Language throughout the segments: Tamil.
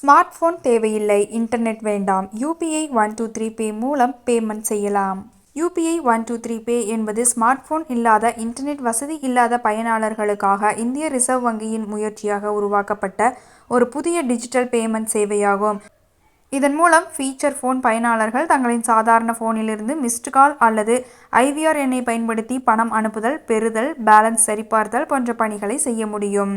ஸ்மார்ட் ஃபோன் தேவையில்லை. இன்டர்நெட் வேண்டாம். UPI one two three pay மூலம் பேமெண்ட் செய்யலாம். UPI one two three pay என்பது ஸ்மார்ட் ஃபோன் இல்லாத இன்டர்நெட் வசதி இல்லாத பயனாளர்களுக்காக இந்திய ரிசர்வ் வங்கியின் முயற்சியாக உருவாக்கப்பட்ட ஒரு புதிய டிஜிட்டல் பேமெண்ட் சேவையாகும். இதன் மூலம் ஃபீச்சர் ஃபோன் பயனாளர்கள் தங்களின் சாதாரண ஃபோனிலிருந்து மிஸ்டு கால் அல்லது ஐவிஆர் எண்ணை பயன்படுத்தி பணம் அனுப்புதல் பெறுதல் பேலன்ஸ் சரிபார்த்தல் போன்ற பணிகளை செய்ய முடியும்.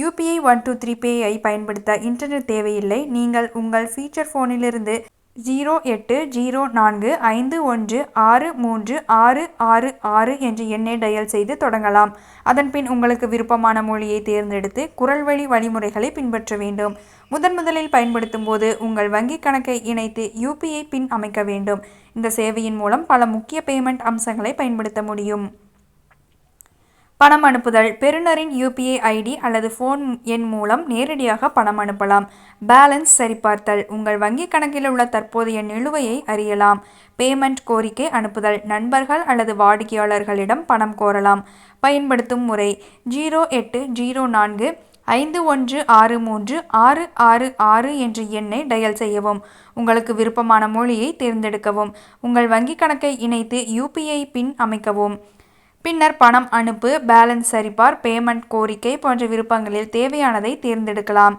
யூபிஐ ஒன் டூ த்ரீ பேயை பயன்படுத்த இன்டர்நெட் தேவையில்லை. நீங்கள் உங்கள் ஃபீச்சர் ஃபோனிலிருந்து ஜீரோ எட்டு ஜீரோ நான்கு ஐந்து ஒன்று ஆறு மூன்று ஆறு ஆறு ஆறு என்ற எண்ணை டயல் செய்து தொடங்கலாம். அதன்பின் உங்களுக்கு விருப்பமான மொழியை தேர்ந்தெடுத்து குரல் வழி வழிமுறைகளை பின்பற்ற வேண்டும். முதன் முதலில் பயன்படுத்தும் போது உங்கள் வங்கிக் கணக்கை இணைத்து யூபிஐ பின் அமைக்க வேண்டும். இந்த சேவையின் மூலம் பல முக்கிய பேமெண்ட் அம்சங்களை பயன்படுத்த முடியும். பணம் அனுப்புதல் பெறுநரின் யூபிஐ ஐடி அல்லது ஃபோன் எண் மூலம் நேரடியாக பணம் அனுப்பலாம். பேலன்ஸ் சரிபார்த்தல் உங்கள் வங்கிக் கணக்கில் உள்ள தற்போதைய நிலுவையை அறியலாம். பேமெண்ட் கோரிக்கை அனுப்புதல் நண்பர்கள் அல்லது வாடிக்கையாளர்களிடம் பணம் கோரலாம். பயன்படுத்தும் முறை ஜீரோ எட்டு ஜீரோ நான்கு ஐந்து ஒன்று ஆறு மூன்று ஆறு ஆறு ஆறு என்ற எண்ணை டயல் செய்யவும். உங்களுக்கு விருப்பமான மொழியை தேர்ந்தெடுக்கவும். உங்கள் வங்கிக் கணக்கை இணைத்து யூபிஐ பின் அமைக்கவும். பின்னர் பணம் அனுப்பு பேலன்ஸ் சரிபார் பேமெண்ட் கோரிக்கை போன்ற விருப்பங்களில் தேவையானதை தேர்ந்தெடுக்கலாம்.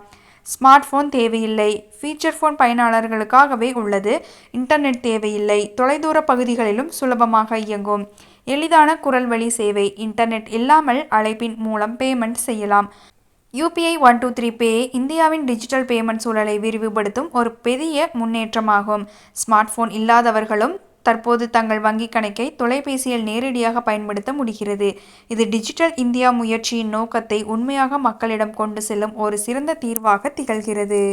ஸ்மார்ட் ஃபோன் தேவையில்லை. ஃபீச்சர் ஃபோன் பயனாளர்களுக்காகவே உள்ளது. இன்டர்நெட் தேவையில்லை. தொலைதூர பகுதிகளிலும் சுலபமாக இயங்கும். எளிதான குரல் வழி சேவை இன்டர்நெட் இல்லாமல் அழைப்பின் மூலம் பேமெண்ட் செய்யலாம். UPI one two three pay இந்தியாவின் டிஜிட்டல் பேமெண்ட் சூழலை விரிவுபடுத்தும் ஒரு பெரிய முன்னேற்றமாகும். ஸ்மார்ட் ஃபோன் இல்லாதவர்களும் தற்போது தங்கள் வங்கிக் கணக்கை தொலைபேசியில் நேரடியாக பயன்படுத்த முடிகிறது. இது டிஜிட்டல் இந்தியா முயற்சியின் நோக்கத்தை உண்மையாக மக்களிடம் கொண்டு செல்லும் ஒரு சிறந்த தீர்வாக திகழ்கிறது.